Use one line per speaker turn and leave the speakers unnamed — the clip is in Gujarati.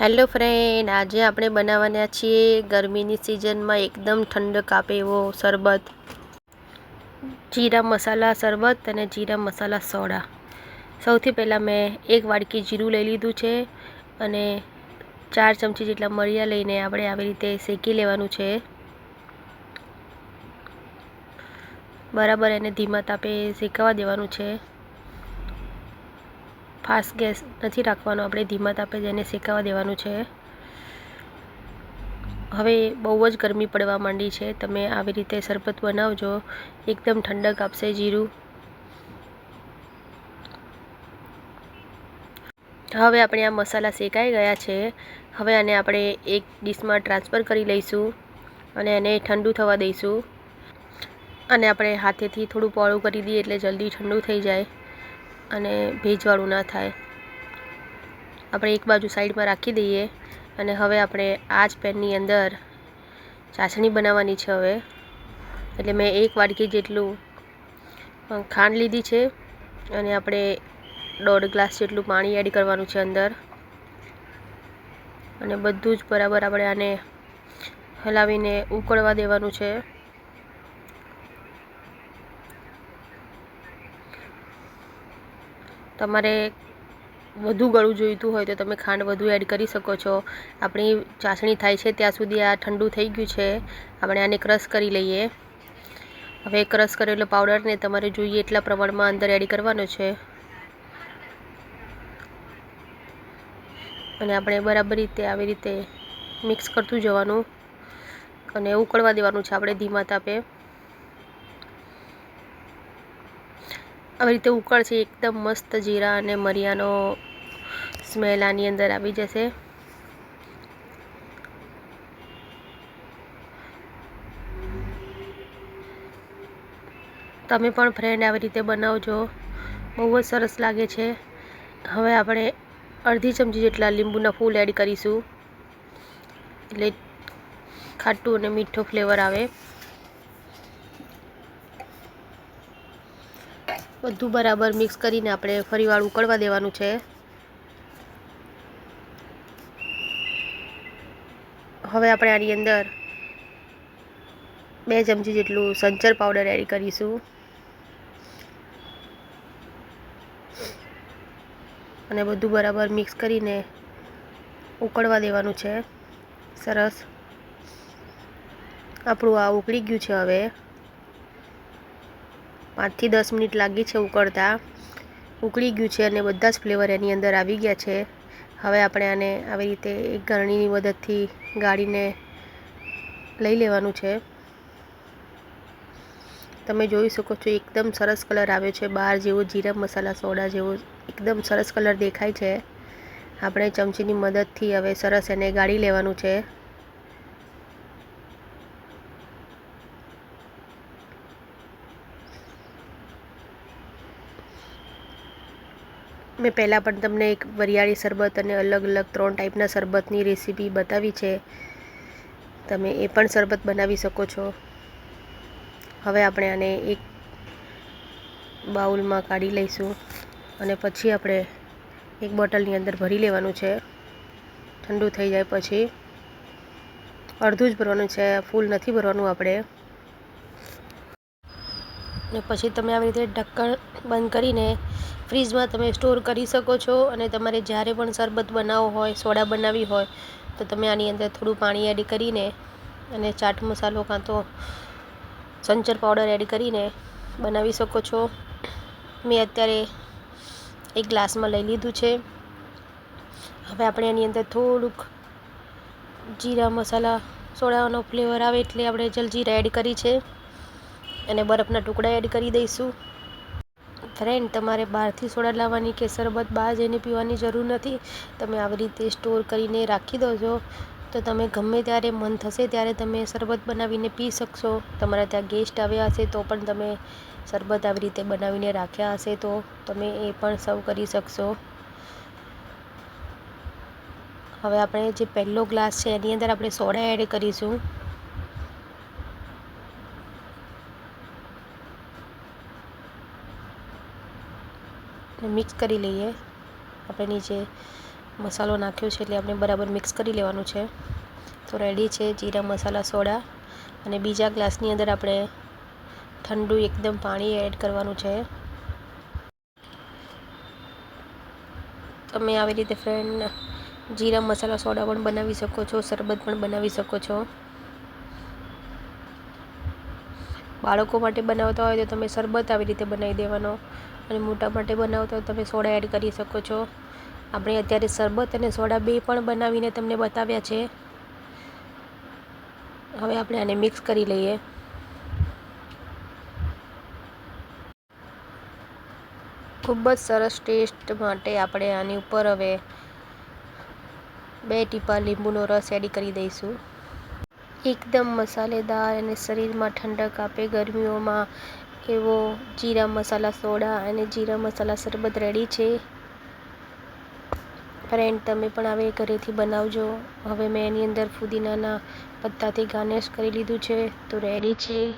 હેલો ફ્રેન્ડ, આજે આપણે બનાવવાના છીએ ગરમીની સિઝનમાં એકદમ ઠંડક આપે એવો શરબત. જીરા મસાલા શરબત અને જીરા મસાલા સોડા. સૌથી પહેલાં મેં એક વાડકી જીરું લઈ લીધું છે અને ચાર ચમચી જેટલા મરિયા લઈને આપણે આવી રીતે શેકી લેવાનું છે. બરાબર એને ધીમા તાપે શેકાવા દેવાનું છે. ફાસ્ટ ગેસ નથી રાખવાનો. આપણે ધીમા તાપે જ એને શેકાવા દેવાનું છે. હવે બહુ જ ગરમી પડવા માંડી છે. તમે આવી રીતે શરબત બનાવજો. એકદમ ઠંડક આપશે જીરું. હવે આપણે આ મસાલા શેકાઈ ગયા છે. હવે આને આપણે એક ડીશમાં ટ્રાન્સફર કરી લઈશું અને એને ઠંડુ થવા દઈશું. અને આપણે હાથેથી થોડું પોળું કરી દઈએ એટલે જલ્દી ઠંડુ થઈ જાય. અને ભેજવાળું ના થાય. આપણે એક બાજુ સાઈડમાં રાખી દઈએ અને હવે આપણે આ જ પેનની અંદર ચાસણી બનાવવાની છે હવે. એટલે મેં એક વાડકી જેટલું ખાંડ લીધી છે અને આપણે દોઢ ગ્લાસ જેટલું પાણી એડ કરવાનું છે અંદર. અને બધું જ બરાબર આપણે આને હલાવીને ઉકળવા દેવાનું છે. તમારે વધુ ગળું જોઈતું હોય તો તમે ખાંડ વધુ એડ કરી શકો છો. આપણી ચાસણી થાય છે ત્યાં સુધી આ ઠંડુ થઈ ગયું છે. આપણે આને ક્રશ કરી લઈએ. હવે ક્રશ કરેલો પાવડરને તમારે જોઈએ એટલા પ્રમાણમાં અંદર એડ કરવાનો છે. અને આપણે બરાબર રીતે આવી રીતે મિક્સ કરતું જવાનું. અને ઉકળવા દેવાનું છે આપણે ધીમા તાપે. આવી રીતે ઉકળશે એકદમ મસ્ત જીરા અને મરિયાનો સ્મેલ આની અંદર આવી જશે. તમે પણ ફ્રેન્ડ આવી રીતે બનાવજો. બહુ જ સરસ લાગે છે. હવે આપણે અડધી ચમચી જેટલા લીંબુના ફૂલ એડ કરીશું. એટલે ખાટું અને મીઠો ફ્લેવર આવે. બધું બરાબર મિક્સ કરીને આપણે ફરીવાર ઉકળવા દેવાનું છે. હવે આપણે આની અંદર બે ચમચી જેટલું સંચર પાવડર એડ કરીશું. અને બધું બરાબર મિક્સ કરીને ઉકળવા દેવાનું છે. સરસ. આપણું આ ઉકળી ગયું છે હવે. પાંચથી દસ મિનિટ લાગી છે ઉકળતા. ઉકળી ગયું છે અને બધા જ ફ્લેવર એની અંદર આવી ગયા છે. હવે આપણે આને આવી રીતે એક ગરણીની મદદથી ગાળીને લઈ લેવાનું છે. તમે જોઈ શકો છો એકદમ સરસ કલર આવ્યો છે. બહાર જેવો જીરા મસાલા, સોડા જેવો એકદમ સરસ કલર દેખાય છે. આપણે ચમચીની મદદથી હવે સરસ એને ગાળી લેવાનું છે. મેં પહેલાં પણ તમને એક વરિયાળી શરબત અને અલગ અલગ ત્રણ ટાઈપના શરબતની રેસીપી બતાવી છે. તમે એ પણ શરબત બનાવી શકો છો. હવે આપણે આને એક બાઉલમાં કાઢી લઈશું અને પછી આપણે એક બોટલની અંદર ભરી લેવાનું છે. ઠંડુ થઈ જાય પછી અડધું જ ભરવાનું છે, ફૂલ નથી ભરવાનું આપણે. ને પછી તમે આવી રીતે ઢક્કણ બંધ કરીને ફ્રીજમાં તમે સ્ટોર કરી શકો છો અને તમારે જ્યારે પણ શરબત બનાવવો હોય, સોડા બનાવવી હોય, તો તમે આની અંદર થોડું પાણી એડ કરીને અને ચાટ મસાલો કાં તો સંચર પાવડર એડ કરીને બનાવી શકો છો. મેં અત્યારે એક ગ્લાસમાં લઈ લીધું છે. હવે આપણે એની અંદર થોડુંક જીરા મસાલા, સોડાનો ફ્લેવર આવે એટલે આપણે જલજીરા એડ કરી છે. અને બરફના ટુકડા એડ કરી દઈશું. ફ્રેન્ડ, તમારે બહારથી સોડા લાવવાની કે શરબત બહાર જઈને પીવાની જરૂર નથી? તમે આવી રીતે સ્ટોર કરીને રાખી દો છો તો તમે ગમે ત્યારે મન થશે ત્યારે તમે શરબત બનાવીને પી શકશો. તમારા ત્યાં ગેસ્ટ આવ્યા હશે તો પણ તમે શરબત આવી રીતે બનાવીને રાખ્યા હશે તો તમે એ પણ સર્વ કરી શકશો. હવે આપણે જે પહેલો ગ્લાસ છે એની અંદર આપણે સોડા એડ કરીશું. મિક્સ કરી લઈએ. આપણે નીચે મસાલો નાખ્યો છે એટલે આપણે બરાબર મિક્સ કરી લેવાનું છે. તો રેડી છે જીરા મસાલા, સોડા અને બીજા ગ્લાસની અંદર આપણે ઠંડુ એકદમ પાણી એડ કરવાનું છે. તમે આવી રીતે ફ્રેન્ડ જીરા, મસાલા, સોડા પણ બનાવી શકો છો, શરબત પણ બનાવી શકો છો. બાળકો માટે બનાવતા હોય તો તમે શરબત આવી રીતે બનાવી દેવાનો અને મોટા માટે બનાવતા હોય તમે સોડા એડ કરી શકો છો. આપણે અત્યારે શરબત અને સોડા બે પણ બનાવીને તમને બતાવ્યા છે. હવે આપણે આને મિક્સ કરી લઈએ. ખૂબ જ સરસ ટેસ્ટ માટે આપણે આની ઉપર હવે બે ટીપા લીંબુનો રસ એડ કરી દઈશું. એકદમ મસાલેદાર અને શરીરમાં ઠંડક આપે ગરમીઓમાં. એવો જીરા મસાલા સોડા અને જીરા મસાલા શરબત રેડી છે. ફ્રેન્ડ તમે પણ આવે ઘરેથી બનાવજો. હવે મેં એની અંદર ફુદીનાના પત્તાથી ગાર્નિશ કરી લીધું છે. તો રેડી છે.